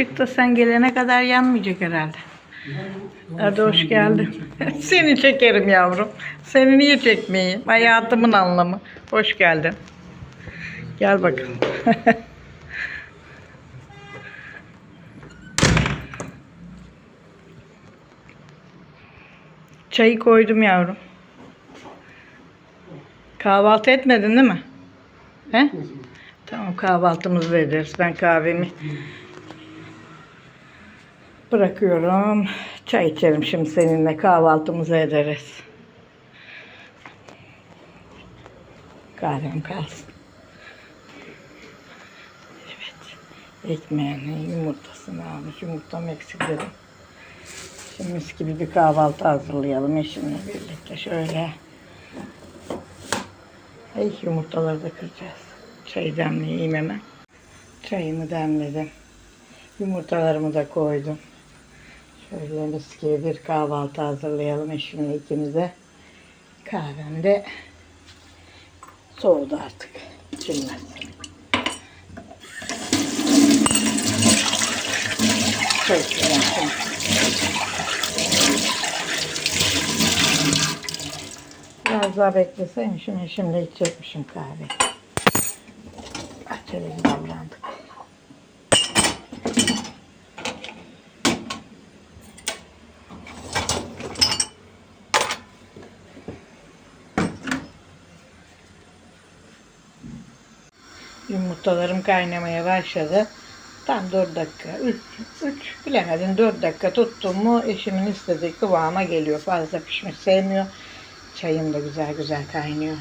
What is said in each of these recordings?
Işık da sen gelene kadar yanmayacak herhalde. Hadi hoş geldin. Seni çekerim yavrum. Seni niye çekmeyeyim? Hayatımın anlamı. Hoş geldin. Gel bakalım. Çayı koydum yavrum. Kahvaltı etmedin değil mi? He? Tamam kahvaltımızı ederiz. Ben kahvemi bırakıyorum. Çay içerim şimdi seninle kahvaltımızı ederiz. Kahvem kalsın. Evet. Ekmeğini, yumurtasını almış. Yumurtam eksik dedim. Şimdi mis gibi bir kahvaltı hazırlayalım eşimle birlikte. Şöyle. Ay yumurtaları da kıracağız. Çayı demleyeyim hemen. Çayımı demledim. Yumurtalarımı da koydum. Şöyle mis gibi bir kahvaltı hazırlayalım eşimle ikimize. Kahvem de soğudu artık. İçilmez. Biraz daha bekleseymişim şimdi içecekmişim kahve. Bahçede gibi avlandık. Yumurtalarım kaynamaya başladı. Tam 4 dakika, 3, 3 bilemedin 4 dakika tuttum mu eşimin istediği kıvama geliyor. Fazla pişmiş sevmiyor. Çayım da güzel güzel kaynıyor.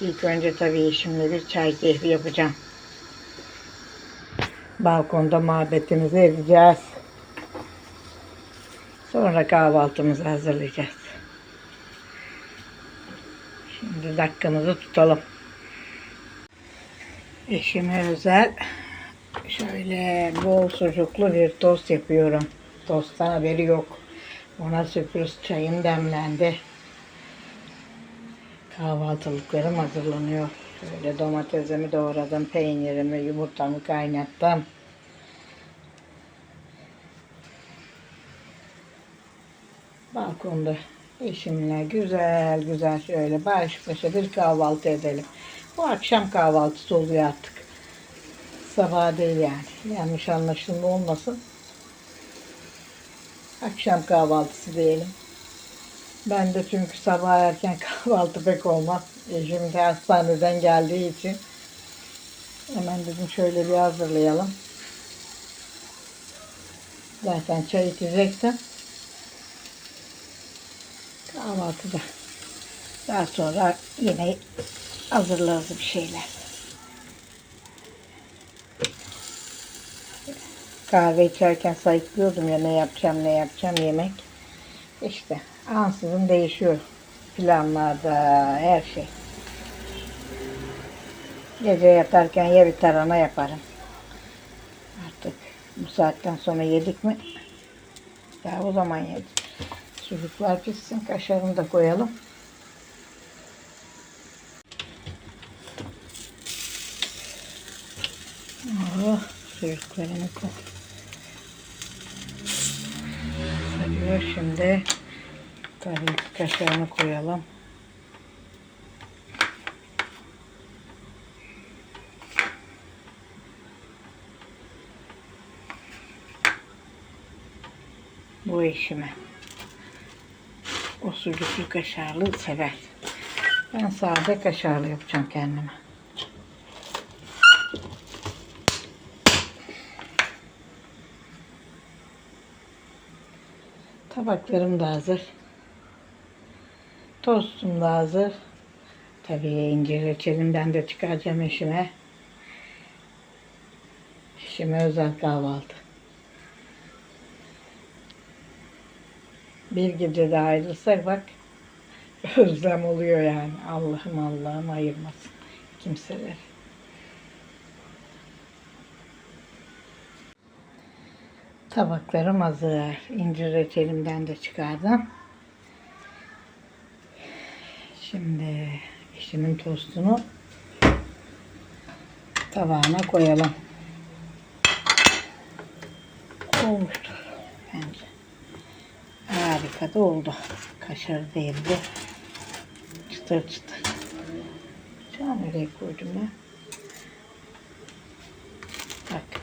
İlk önce tabii eşimle bir çay keyfi yapacağım. Balkonda muhabbetimizi edeceğiz. Sonra kahvaltımızı hazırlayacağız. Şimdi dakikamızı tutalım. Eşime özel şöyle bol sucuklu bir tost yapıyorum. Tosttan haberi yok. Ona sürpriz çayım demlendi. Kahvaltılıklarım hazırlanıyor. Şöyle domatesimi doğradım, peynirimi, yumurtamı kaynattım. Balkonda eşimle güzel güzel şöyle baş başa bir kahvaltı edelim. Bu akşam kahvaltısı oluyor artık. Sabah değil yani. Yanlış anlaşılma olmasın. Akşam kahvaltısı diyelim. Ben de çünkü sabah erken kahvaltı pek olmaz. Eşim de hastaneden geldiği için. Hemen dedim şöyle bir hazırlayalım. Zaten çay içecektim. Kahvaltıda. Daha sonra yine hazırlarız bir şeyler. Kahve içerken sayıklıyordum ya ne yapacağım ne yapacağım yemek. İşte ansızın değişiyor planlarda her şey. Gece yatarken ya bir tarhana yaparım. Artık bu saatten sonra yedik mi? Ya o zaman yedik. Sucuklar pişsin, kaşarını da koyalım. Sucuklarını koy. Sarıyor şimdi. Ki kaşarını koyalım. Bu eşime. O sucuklu kaşarlı sever. Ben sade kaşarlı yapacağım kendime. Tabaklarım da hazır. Tostum da hazır. Tabii incir reçelinden de çıkaracağım eşime. Eşime özel kahvaltı. Bir gece de ayrılsak bak özlem oluyor yani. Allah'ım Allah'ım ayırmasın kimseler. Tabaklarım hazır. İncir reçelimden de çıkardım. Şimdi eşimin tostunu tabağına koyalım. olmuştur bence. Harika da oldu. Kaşar değildi. Çıtır çıtır. Şu an nereye koydum ya? Bak.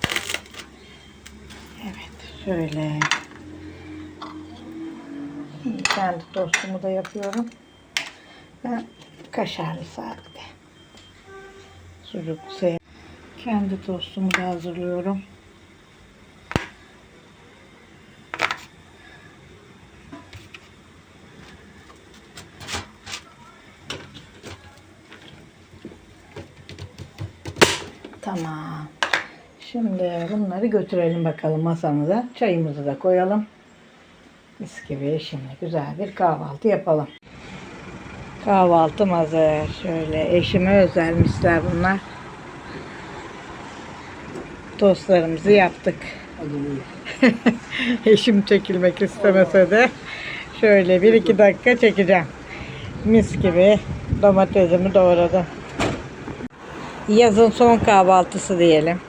Evet şöyle. Kendi tostumu da yapıyorum. Ben kaşarlı sade. Sucuk sev. Kendi tostumu da hazırlıyorum. Tamam. Şimdi bunları götürelim bakalım masamıza. Çayımızı da koyalım. Mis gibi şimdi güzel bir kahvaltı yapalım. Kahvaltım hazır. Şöyle eşime özel misler bunlar. Tostlarımızı yaptık. Eşim çekilmek istemese de şöyle bir iki dakika çekeceğim. Mis gibi domatesimi doğradım. Yazın son kahvaltısı diyelim.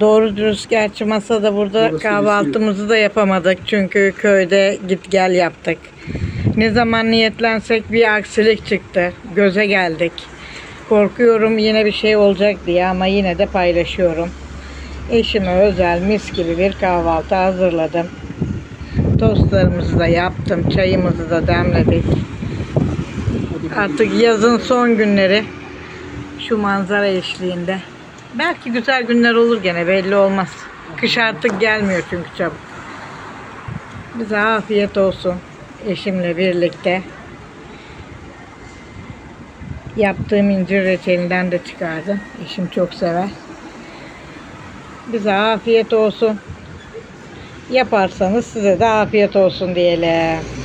Doğru dürüst gerçi masada burada Burası kahvaltımızı da yapamadık. Çünkü köyde git gel yaptık. Ne zaman niyetlensek bir aksilik çıktı. Göze geldik. Korkuyorum yine bir şey olacak diye ama yine de paylaşıyorum. Eşime özel mis gibi bir kahvaltı hazırladım. Tostlarımızı da yaptım. Çayımızı da demledik. Artık yazın son günleri şu manzara eşliğinde. Belki güzel günler olur gene belli olmaz. Kış artık gelmiyor çünkü çabuk. Bize afiyet olsun. Eşimle birlikte. Yaptığım incir reçelinden de çıkardım. Eşim çok sever. Bize afiyet olsun. Yaparsanız size de afiyet olsun diyelim.